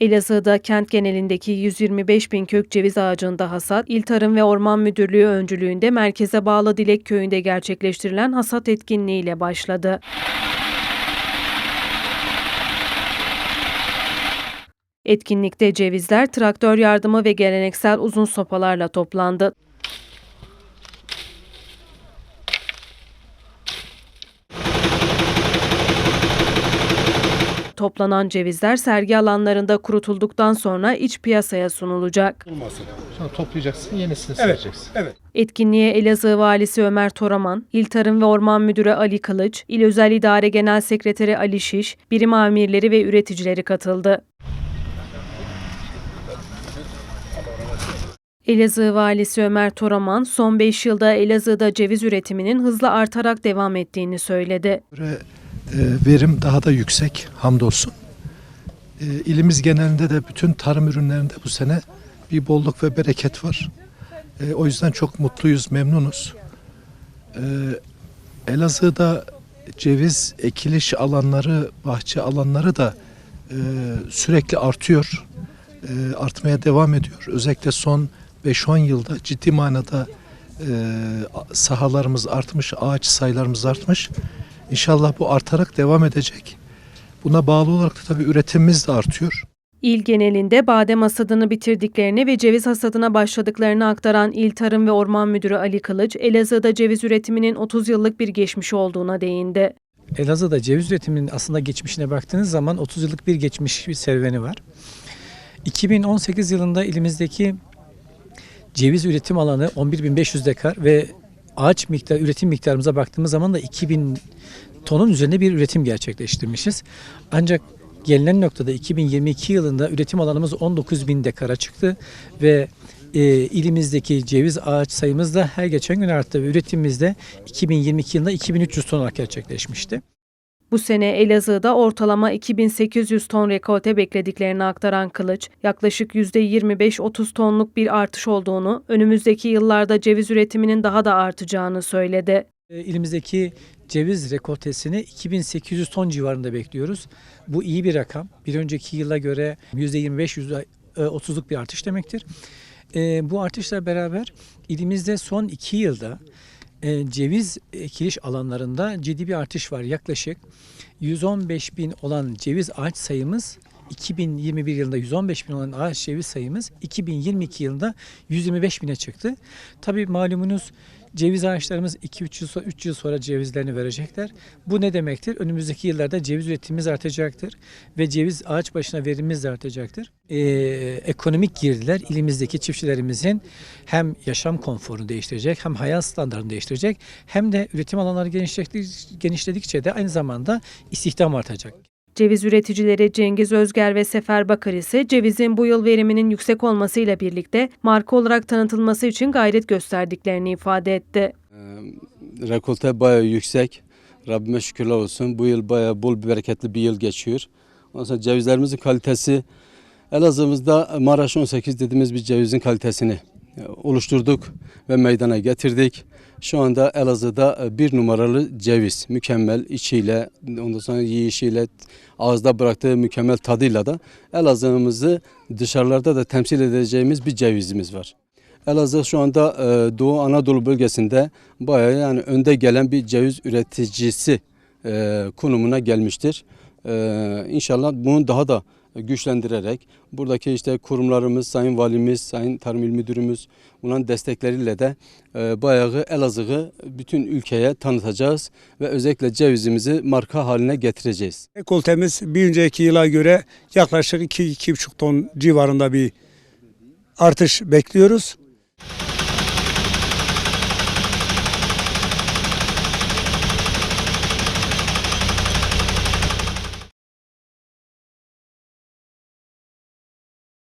Elazığ'da kent genelindeki 125 bin kök ceviz ağacında hasat, İl Tarım ve Orman Müdürlüğü öncülüğünde merkeze bağlı Dilek Köyü'nde gerçekleştirilen hasat etkinliğiyle başladı. Etkinlikte cevizler traktör yardımı ve geleneksel uzun sopalarla toplandı. Toplanan cevizler sergi alanlarında kurutulduktan sonra iç piyasaya sunulacak. Sonra toplayacaksın, yenisini Evet, sereceksin. evet. Etkinliğe Elazığ Valisi Ömer Toraman, İl Tarım ve Orman Müdürü Ali Kılıç, İl Özel İdare Genel Sekreteri Ali Şiş, birim amirleri ve üreticileri katıldı. Elazığ Valisi Ömer Toraman, son 5 yılda Elazığ'da ceviz üretiminin hızla artarak devam ettiğini söyledi. Göre, e, verim daha da yüksek hamdolsun. E, ilimiz genelinde de bütün tarım ürünlerinde bu sene bir bolluk ve bereket var. E, o yüzden çok mutluyuz, memnunuz. E, Elazığ'da ceviz ekiliş alanları, bahçe alanları da e, sürekli artıyor. E, artmaya devam ediyor. Özellikle son 5-10 yılda ciddi manada e, sahalarımız artmış, ağaç sayılarımız artmış. İnşallah bu artarak devam edecek. Buna bağlı olarak da tabii üretimimiz de artıyor. İl genelinde badem hasadını bitirdiklerini ve ceviz hasadına başladıklarını aktaran İl Tarım ve Orman Müdürü Ali Kılıç, Elazığ'da ceviz üretiminin 30 yıllık bir geçmişi olduğuna değindi. Elazığ'da ceviz üretiminin aslında geçmişine baktığınız zaman 30 yıllık bir geçmiş bir serüveni var. 2018 yılında ilimizdeki ceviz üretim alanı 11.500 dekar ve ağaç miktar üretim miktarımıza baktığımız zaman da 2000 tonun üzerinde bir üretim gerçekleştirmişiz. Ancak gelinen noktada 2022 yılında üretim alanımız 19.000 dekara çıktı ve e, ilimizdeki ceviz ağaç sayımız da her geçen gün arttı ve üretimimiz de 2022 yılında 2300 ton olarak gerçekleşmişti. Bu sene Elazığ'da ortalama 2800 ton rekolte beklediklerini aktaran Kılıç, yaklaşık %25-30 tonluk bir artış olduğunu, önümüzdeki yıllarda ceviz üretiminin daha da artacağını söyledi. E, İlimizdeki ceviz rekoltesini 2800 ton civarında bekliyoruz. Bu iyi bir rakam. Bir önceki yıla göre %25 %30'luk bir artış demektir. E, bu artışla beraber ilimizde son iki yılda e, ceviz ekiliş alanlarında ciddi bir artış var. Yaklaşık 115 bin olan ceviz ağaç sayımız 2021 yılında 115 bin olan ağaç ceviz sayımız 2022 yılında 125 bine çıktı. Tabii malumunuz ceviz ağaçlarımız 2-3 yıl, sonra, 3 yıl sonra cevizlerini verecekler. Bu ne demektir? Önümüzdeki yıllarda ceviz üretimimiz artacaktır ve ceviz ağaç başına verimimiz de artacaktır. Ee, ekonomik girdiler ilimizdeki çiftçilerimizin hem yaşam konforunu değiştirecek hem hayat standartını değiştirecek hem de üretim alanları genişledikçe de aynı zamanda istihdam artacak. Ceviz üreticileri Cengiz Özger ve Sefer Bakır ise cevizin bu yıl veriminin yüksek olmasıyla birlikte marka olarak tanıtılması için gayret gösterdiklerini ifade etti. Ee, Rekolte bayağı yüksek. Rabbime şükürler olsun. Bu yıl bayağı bol bir bereketli bir yıl geçiyor. Ondan sonra cevizlerimizin kalitesi Elazığ'ımızda Maraş 18 dediğimiz bir cevizin kalitesini e, oluşturduk ve meydana getirdik. Şu anda Elazığ'da e, bir numaralı ceviz. Mükemmel içiyle, ondan sonra yiyişiyle, ağızda bıraktığı mükemmel tadıyla da Elazığ'ımızı dışarılarda da temsil edeceğimiz bir cevizimiz var. Elazığ şu anda e, Doğu Anadolu bölgesinde bayağı yani önde gelen bir ceviz üreticisi e, konumuna gelmiştir. E, İnşallah bunu daha da güçlendirerek buradaki işte kurumlarımız, Sayın Valimiz, Sayın Tarım İl Müdürümüz bunların destekleriyle de e, bayağı Elazığ'ı bütün ülkeye tanıtacağız ve özellikle cevizimizi marka haline getireceğiz. Rekoltemiz bir önceki yıla göre yaklaşık 2-2,5 ton civarında bir artış bekliyoruz.